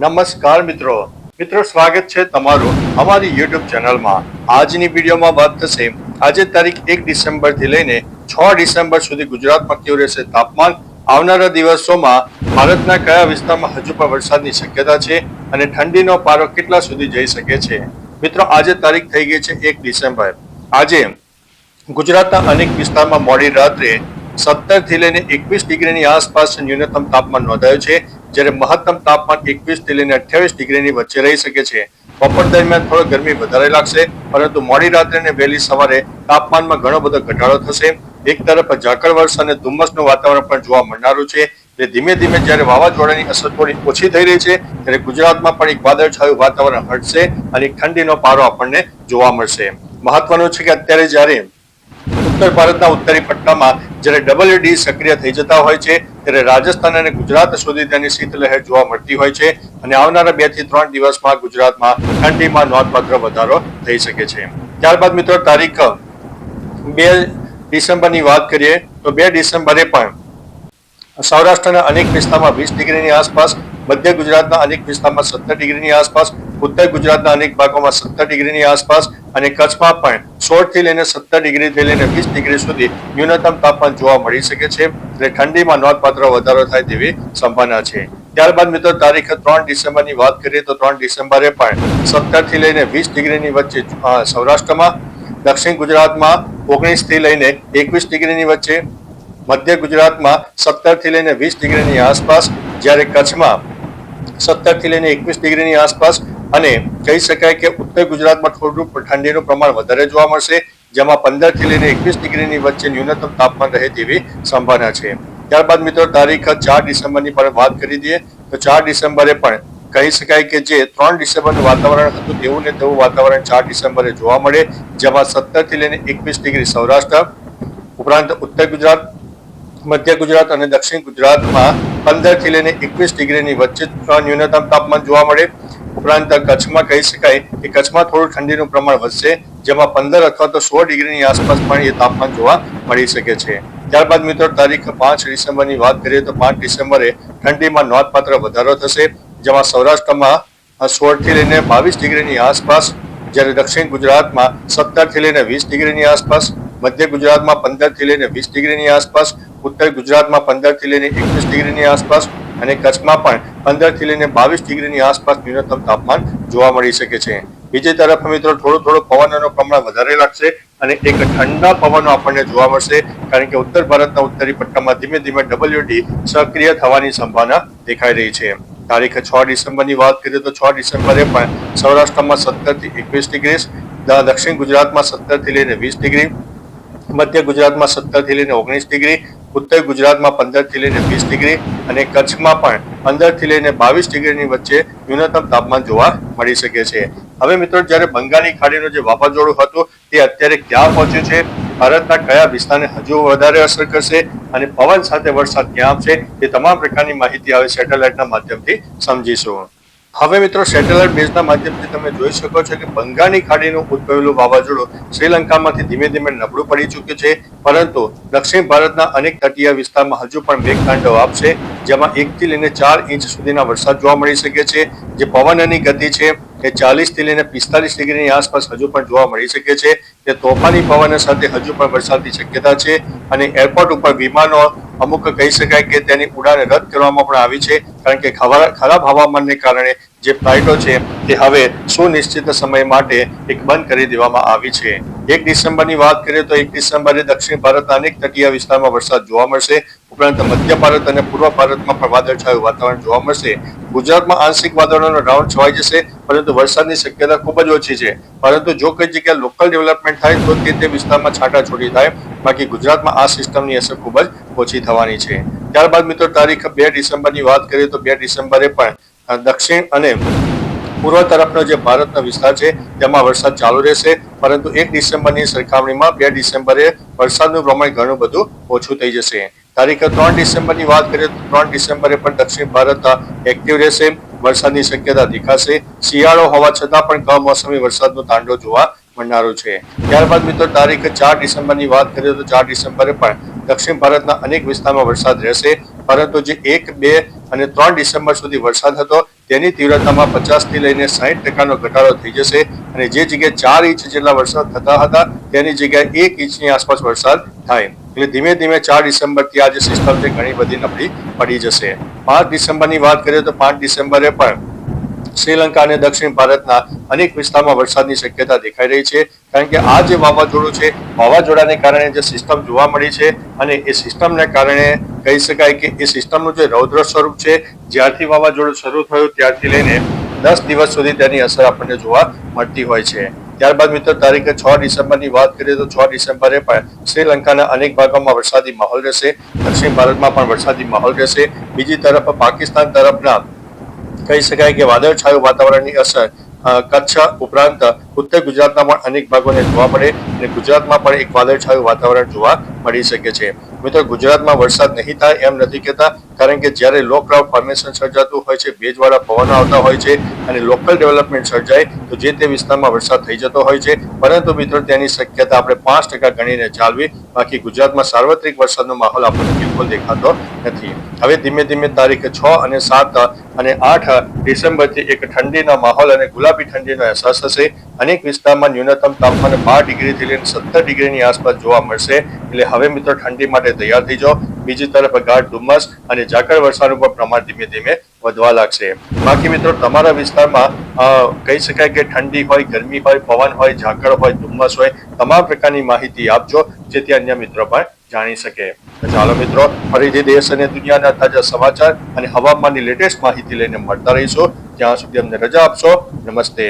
નમસ્કાર મિત્રો. મિત્રો, સ્વાગત છે તમારું અમારી યુટ્યુબ ચેનલમાં. આજની વિડીયોમાં વાત થશે, આજે તારીખ એક ડિસેમ્બરથી લઈને છ ડિસેમ્બર સુધી ગુજરાતમાં કેવું રહેશે તાપમાન? આવનારા દિવસોમાં ભારતના કયા વિસ્તારમાં હજુ પણ વરસાદની શક્યતા છે અને ઠંડીનો પારો કેટલા સુધી જઈ શકે છે? મિત્રો, આજે તારીખ થઈ ગઈ છે એક ડિસેમ્બર. આજે ગુજરાતના અનેક વિસ્તારમાં મોડી રાત્રે સત્તરથી લઈને એકવીસ ડિગ્રીની આસપાસ ન્યૂનતમ તાપમાન નોંધાયું છે. જ્યારે મહત્તમ તાપમાન એકવીસથી લઈને અઠ્યાવીસ ડિગ્રીની વચ્ચે રહી શકે છે. બપોર દરમિયાન થોડો ગરમી વધારે લાગશે, પરંતુ મોડી રાત્રે અને વહેલી સવારે તાપમાનમાં ઘણો બધો ઘટાડો થશે. એક તરફ ઝાકળ વર્ષ અને ધુમ્મસનું વાતાવરણ પણ જોવા મળનારું છે એટલે ધીમે ધીમે જ્યારે વાવાઝોડાની અસર થોડી ઓછી થઈ રહી છે, ત્યારે ગુજરાતમાં પણ એક વાદળછાયું વાતાવરણ હટશે અને ઠંડીનો પારો આપણને જોવા મળશે. મહત્વનું છે કે અત્યારે જ્યારે ઉત્તર ભારતના ઉત્તરી પટ્ટામાં જ્યારે ડબલ ડી સક્રિય થઈ જતા હોય છે ત્યારે રાજસ્થાન અને ગુજરાત સુધી તેની શીતલહેર જોવા મળતી હોય છે અને આવનારા બેથી ત્રણ દિવસમાં ગુજરાતમાં ઠંડીમાં નોંધપાત્ર વધારો થઈ શકે છે. ત્યારબાદ મિત્રો, તારીખ બે ડિસેમ્બરની વાત કરીએ, તો બે ડિસેમ્બરે પણ સૌરાષ્ટ્રના અનેક વિસ્તારમાં વીસ ડિગ્રીની આસપાસ, મધ્ય ગુજરાતના અનેક વિસ્તારમાં સત્તર ડિગ્રીની આસપાસ ઉત્તર ગુજરાતના અનેક ભાગોમાં સત્તર ડિગ્રીની આસપાસ અને કચ્છમાં પણ સોળથી લઈને સત્તર ડિગ્રીથી લઈને વીસ ડિગ્રી સુધી ન્યૂનતમ તાપમાન જોવા મળી શકે છે એટલે ઠંડીમાં નોંધપાત્ર વધારો થાય તેવી સંભાવના છે. ત્યારબાદ મિત્રો, તારીખ ત્રણ ડિસેમ્બરની વાત કરીએ તો ત્રણ ડિસેમ્બરે પણ સત્તરથી લઈને વીસ ડિગ્રીની વચ્ચે સૌરાષ્ટ્રમાં, દક્ષિણ ગુજરાતમાં ઓગણીસથી લઈને એકવીસ ડિગ્રીની વચ્ચે, મધ્ય ગુજરાતમાં સત્તરથી લઈને વીસ ડિગ્રીની આસપાસ, જ્યારે કચ્છમાં સત્તરથી લઈને એકવીસ ડિગ્રીની આસપાસ અને કહી શકાય કે ઉત્તર ગુજરાતમાં થોડું ઠંડીનું પ્રમાણ વધારે જોવા મળશે, જેમાં પંદરથી લઈને એકવીસ ડિગ્રીની વચ્ચે ન્યૂનતમ તાપમાન રહે તેવી સંભાવના છે. ત્યારબાદ મિત્રો, તારીખ ચાર ડિસેમ્બરની પણ વાત કરી દઈએ, તો ચાર ડિસેમ્બરે પણ કહી શકાય કે જે ત્રણ ડિસેમ્બરનું વાતાવરણ હતું, તેવું ને તેવું વાતાવરણ ચાર ડિસેમ્બરે જોવા મળે, જેમાં સત્તરથી લઈને એકવીસ ડિગ્રી સૌરાષ્ટ્ર, ઉપરાંત ઉત્તર ગુજરાત મધ્ય ગુજરાત અને દક્ષિણ ગુજરાતમાં પંદરથી લઈને એકવીસ ડિગ્રીની વચ્ચે ન્યૂનતમ તાપમાન જોવા મળે. ઉપરાંત કચ્છમાં કહી શકાય કે કચ્છમાં થોડું ઠંડીનું પ્રમાણ વધશે, જેમાં પંદર અથવા તો સોળ ડિગ્રીની આસપાસ પણ એ તાપમાન જોવા મળી શકે છે. ત્યારબાદ મિત્રો, તારીખ પાંચ ડિસેમ્બરની વાત કરીએ તો પાંચ ડિસેમ્બરે ઠંડીમાં નોંધપાત્ર વધારો થશે, જેમાં સૌરાષ્ટ્રમાં સોળથી લઈને બાવીસ ડિગ્રીની આસપાસ, જ્યારે દક્ષિણ ગુજરાતમાં સત્તરથી લઈને વીસ ડિગ્રીની આસપાસ મધ્ય ગુજરાતમાં પંદરથી લઈને વીસ ડિગ્રીની આસપાસ, ઉત્તર ગુજરાતમાં પંદરથી લઈને એકવીસ ડિગ્રીની આસપાસ અને કચ્છમાં પણ પંદરથી લઈને બાવીસ ડિગ્રીની આસપાસ ન્યૂનતમ તાપમાન જોવા મળી શકે છે. બીજી તરફ મિત્રો, થોડો થોડું પવનનો પ્રમાણ વધારે લાગશે અને એક ઠંડા પવનો આપણને જોવા મળશે, કારણ કે ઉત્તર ભારતના ઉત્તરી પટ્ટામાં ધીમે ધીમે ડબલ્યુડી સક્રિય થવાની સંભાવના દેખાઈ રહી છે. તારીખ છ ડિસેમ્બરની વાત કરીએ તો છ ડિસેમ્બરે પણ સૌરાષ્ટ્રમાં સત્તરથી એકવીસ ડિગ્રી દક્ષિણ ગુજરાતમાં સત્તરથી લઈને વીસ ડિગ્રી મધ્ય ગુજરાતમાં સત્તરથી લઈને ઓગણીસ ડિગ્રી, ઉત્તર ગુજરાતમાં પંદરથી લઈને વીસ ડિગ્રી અને કચ્છમાં પણ પંદરથી લઈને બાવીસ ડિગ્રીની વચ્ચે ન્યૂનતમ તાપમાન જોવા મળી શકે છે. હવે મિત્રો, જ્યારે બંગાળની ખાડીનું જે વાવાઝોડું હતું, તે અત્યારે ક્યાં પહોંચ્યું છે? ભારતના કયા વિસ્તારને હજુ વધારે અસર કરશે? અને પવન સાથે વરસાદ ક્યાં આવશે તે તમામ પ્રકારની માહિતી હવે સેટેલાઇટના માધ્યમથી સમજીશું. હવે મિત્રો સેટેલાઇટ બેઝના માધ્યમથી તમે જોઈ શકો છો કે બંગાળની ખાડીનું ઉદ્ભવેલું વાવાઝોડું શ્રીલંકામાંથી ધીમે ધીમે નબળું પડી ચૂક્યું છે. પરંતુ દક્ષિણ ભારતના અનેક તટીય વિસ્તારમાં હજુ પણ મેઘતાંડવ આપશે, જેમાં એકથી લઈને ચાર ઇંચ સુધીના વરસાદ જોવા મળી શકે છે. જે પવનની ગતિ છે એ ચાલીસથી લઈને પિસ્તાલીસ ડિગ્રીની આસપાસ હજુ પણ જોવા મળી શકે છે. તે તોફાની પવન સાથે હજુ પણ વરસાદની શક્યતા છે અને એરપોર્ટ ઉપર વિમાનો અમુક કહી શકાય કે તેની ઉડાન રદ કરવામાં પણ આવી છે, કારણ કે ખરાબ હવામાનને કારણે જે ફ્લાઇટો છે, તે હવે સુનિશ્ચિત સમય માટે એક બંધ કરી દેવામાં આવી છે. એક ડિસેમ્બરની વાત કરીએ તો એક ડિસેમ્બરે દક્ષિણ ભારતના અનેક તટીય વિસ્તારમાં વરસાદ જોવા મળશે. ઉપરાંત મધ્ય ભારત અને પૂર્વ ભારતમાં પણ વાદળછાયું વાતાવરણ જોવા મળશે. ગુજરાતમાં આંશિક વાદળોનો રાઉન્ડ છવાઈ જશે. પરંતુ વરસાદની શક્યતા ખૂબ જ ઓછી છે. પરંતુ જો કઈ જગ્યાએ લોકલ ડેવલપમેન્ટ થાય, તો તે તે વિસ્તારમાં છાંટાછોડી થાય. બાકી ગુજરાતમાં આ સિસ્ટમની અસર ખૂબ જ ઓછી થવાની છે. ત્યારબાદ મિત્રો, તારીખ બે ડિસેમ્બરની વાત કરીએ તો બે ડિસેમ્બરે પણ દક્ષિણ અને પૂર્વ તરફનો જે ભારતનો વિસ્તાર છે, તેમાં વરસાદ ચાલુ રહેશે. પરંતુ એક ડિસેમ્બરની સરખામણીમાં બે ડિસેમ્બરે વરસાદનું પ્રમાણ ઘણું બધું ઓછું થઈ જશે. તારીખ ત્રણ ડિસેમ્બરની વાત કરીએ તો ત્રણ ડિસેમ્બરે પણ દક્ષિણ ભારત એક્ટિવ રહેશે. વરસાદની શક્યતા દેખાશે. શિયાળો હોવા છતાં પણ કમોસમી વરસાદનો તાંડો જોવા મળનારો છે. ત્યારબાદ મિત્રો, તારીખ ચાર ડિસેમ્બરની વાત કરીએ તો ચાર ડિસેમ્બરે પણ દક્ષિણ ભારતના અનેક વિસ્તારમાં વરસાદ રહેશે. પરંતુ જે એક, બે અને ત્રણ ડિસેમ્બર સુધી વરસાદ હતો, તેની તીવ્રતામાં પચાસથી લઈને સાહીઠ ટકાનો ઘટાડો થઈ જશે અને જે જગ્યાએ ચાર ઇંચ જેટલા વરસાદ થતા હતા, તેની જગ્યાએ એક ઇંચની આસપાસ વરસાદ થાય. એટલે ધીમે ધીમે ચાર ડિસેમ્બરથી આ જે સિસ્ટમ છે, ઘણી બધી નબળી પડી જશે. પાંચ ડિસેમ્બરની વાત કરીએ તો પાંચ ડિસેમ્બરે પણ શ્રીલંકા અને દક્ષિણ ભારતના અનેક વિસ્તારમાં વરસાદની શક્યતા દેખાઈ રહી છે. કારણ કે આ જે વાવાઝોડું છે, વાવાઝોડાને કારણે જે સિસ્ટમ જોવા મળી છે અને એ સિસ્ટમને કારણે કહી શકાય કે એ સિસ્ટમનું જે રૌદ્ર સ્વરૂપ છે, જ્યારથી વાવાઝોડું શરૂ થયું, ત્યારથી લઈને દસ દિવસ સુધી તેની અસર આપણને જોવા મળતી હોય છે. ત્યારબાદ મિત્રો, તારીખે છ ડિસેમ્બરની વાત કરીએ તો છ ડિસેમ્બરે પણ શ્રીલંકાના અનેક ભાગોમાં વરસાદી માહોલ રહેશે. દક્ષિણ ભારતમાં પણ વરસાદી માહોલ રહેશે. બીજી તરફ પાકિસ્તાન તરફના કહી શકાય કે વાદળછાયું વાતાવરણની અસર કચ્છ ઉપરાંત ઉત્તર ગુજરાતના પણ અનેક ભાગોને જોવા મળે અને ગુજરાતમાં પણ એક વાદળછાયું વાતાવરણ જોવા મળી શકે છે. મિત્રો, ગુજરાતમાં વરસાદ નહીં થાય એમ નથી કહેતા, કારણ કે જ્યારે લો ક્લાઉડ ફોર્મેશન સર્જાતું હોય છે, ભેજવાળા પવનો આવતા હોય છે અને લોકલ ડેવલપમેન્ટ સર્જાય, તો જે તે વિસ્તારમાં વરસાદ થઈ જતો હોય છે. પરંતુ મિત્રો, તેની શક્યતા આપણે પાંચ ટકા ગણીને ચાલવી, બાકી ગુજરાતમાં સાર્વત્રિક વરસાદનો માહોલ આપણને બિલકુલ દેખાતો નથી. હવે ધીમે ધીમે તારીખ છ અને સાત અને આઠ ડિસેમ્બરથી એક ઠંડીનો માહોલ અને ગુલાબી ઠંડીનો અહેસાસ થશે. અનેક વિસ્તારમાં ન્યૂનતમ તાપમાન બાર ડિગ્રીથી લઈને સત્તર ડિગ્રીની આસપાસ જોવા મળશે. એટલે હવે મિત્રો ઠંડી માટે તૈયાર થઈ જાઓ. બીજી તરફ ગાઢ ધુમ્મસ અને ઝાકળ વરસાદનું પણ પ્રમાણ ધીમે ધીમે વધવા લાગશે. બાકી મિત્રો તમારા વિસ્તારમાં કહી શકાય કે ઠંડી હોય, ગરમી હોય, પવન હોય, ઝાકળ હોય, ધુમ્મસ હોય, તમામ પ્રકારની માહિતી આપજો, જેથી અન્ય મિત્રો પણ જાણી શકે. ચાલો મિત્રો, ફરીથી દેશ અને દુનિયાના તાજા સમાચાર અને હવામાનની લેટેસ્ટ માહિતી લઈને મળતા રહીશું. ત્યાં સુધી અમને રજા આપશો. નમસ્તે.